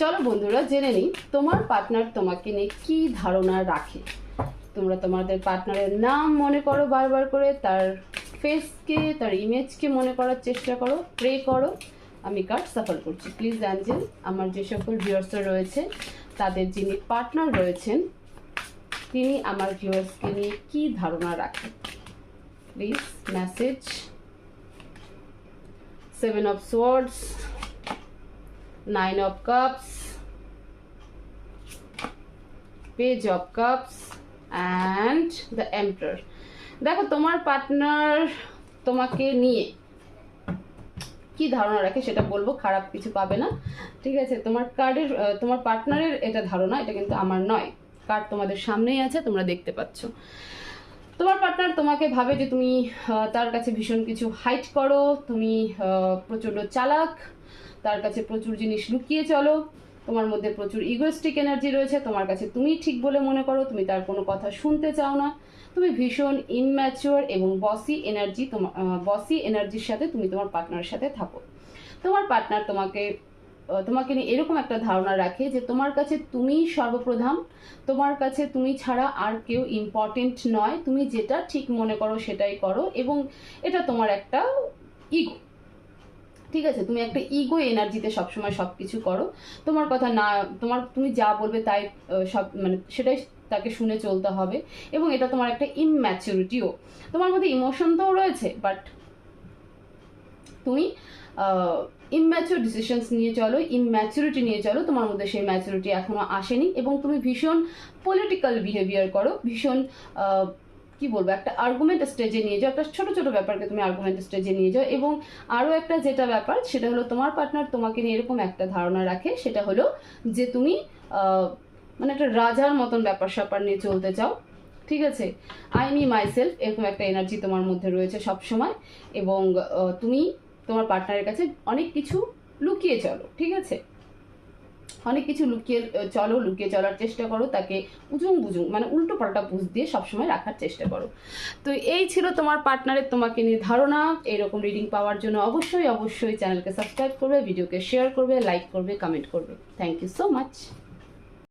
চলো বন্ধুরা, জেনে নিই, তোমার পার্টনার তোমাকে নিয়ে কি ধারণা রাখে? তোমরা তোমাদের পার্টনারের নাম মনে করো বারবার করে, তার ফেসকে তার ইমেজকে মনে করার চেষ্টা করো প্রে করো। আমি কার্ড সাফার করছি। প্লিজ অ্যাঞ্জেল আমার যে সকল ভিউয়ার্সরা রয়েছে, তাদের যিনি পার্টনার রয়েছেন, তিনি আমার ভিউয়ার্সকে নিয়ে কি ধারণা রাখেন please message seven of swords nine of cups page of cups and the emperor দেখো, তোমার পার্টনার তোমাকে নিয়ে কি ধারণা রাখে সেটা বলব, খারাপ কিছু পাবে না। ঠিক আছে, তোমার কার্ডের তোমার পার্টনারের এটা ধারণা, এটা কিন্তু আমার নয়। কার্ড তোমাদের সামনেই আছে, তোমরা দেখতে পাচ্ছ। পার্টনার তোমাকে ভাবে যে তুমি তার কাছে ভীষণ কিছু হাইট করো, তুমি প্রচণ্ড চালাক, তার কাছে প্রচুর জিনিস লুকিয়ে চলো, তোমার মধ্যে প্রচুর ইগোস্টিক এনার্জি রয়েছে, তোমার কাছে তুমি ঠিক বলে মনে করো, তুমি তার কোনো কথা শুনতে চাও না, তুমি ভীষণ ইনম্যাচিওর এবং বসি এনার্জি তোমার বসি এনার্জির সাথে তুমি তোমার পার্টনারের সাথে থাকো। তোমার পার্টনার তোমাকে তোমাকে নিয়ে এরকম একটা ধারণা রাখে যে তোমার কাছে তুমি সর্বপ্রধান, তোমার কাছে তুমি ছাড়া আর কেউ ইম্পর্টেন্ট নয়, তুমি যেটা ঠিক মনে করো সেটাই করো এবং এটা তোমার একটা ইগো ঠিক আছে? তুমি একটা ইগো এনার্জিতে সবসময় সব কিছু করো। তোমার কথা না, তোমার, তুমি যা বলবে তাই সব মানে সেটাই তাকে শুনে চলতে হবে এবং এটা তোমার একটা ইম্যাচুরিটিও তোমার মধ্যে ইমোশন তো রয়েছে বাট তুমি ইম্যাচুর ডিসিশনস নিয়ে চলো ইম্যাচুরিটি নিয়ে চলো, তোমার মধ্যে সেই ম্যাচুরিটি এখনও আসেনি এবং তুমি ভীষণ পলিটিক্যাল বিহেভিয়ার করো, ভীষণ কি বলব, একটা আর্গুমেন্ট স্টেজে নিয়ে যাও, একটা ছোট ছোট ব্যাপারকে তুমি আর্গুমেন্ট স্টেজে নিয়ে যাও এবং আরও একটা যেটা ব্যাপার, সেটা হলো তোমার পার্টনার তোমাকে নিয়ে এরকম একটা ধারণা রাখে, সেটা হলো যে তুমি মানে একটা রাজার মতন ব্যাপার স্যাপার নিয়ে চলতে চাও, ঠিক আছে? আই মি মাইসেলফ এরকম একটা এনার্জি তোমার মধ্যে রয়েছে সব সময় এবং তুমি তোমার পার্টনারের কাছে অনেক কিছু লুকিয়ে চলো, ঠিক আছে? অনেক কিছু লুকিয়ে চলো, লুকিয়ে চলার চেষ্টা করো, তাকে উজুং বুজুং মানে উল্টো পাল্টা বুঝ দিয়ে সবসময় রাখার চেষ্টা করো। তো এই ছিল তোমার পার্টনারের তোমাকে নিয়ে ধারণা, এরকম রিডিং পাওয়ার জন্য অবশ্যই অবশ্যই চ্যানেলকে সাবস্ক্রাইব করবে ভিডিওকে শেয়ার করবে লাইক করবে কমেন্ট করবে। Thank you so much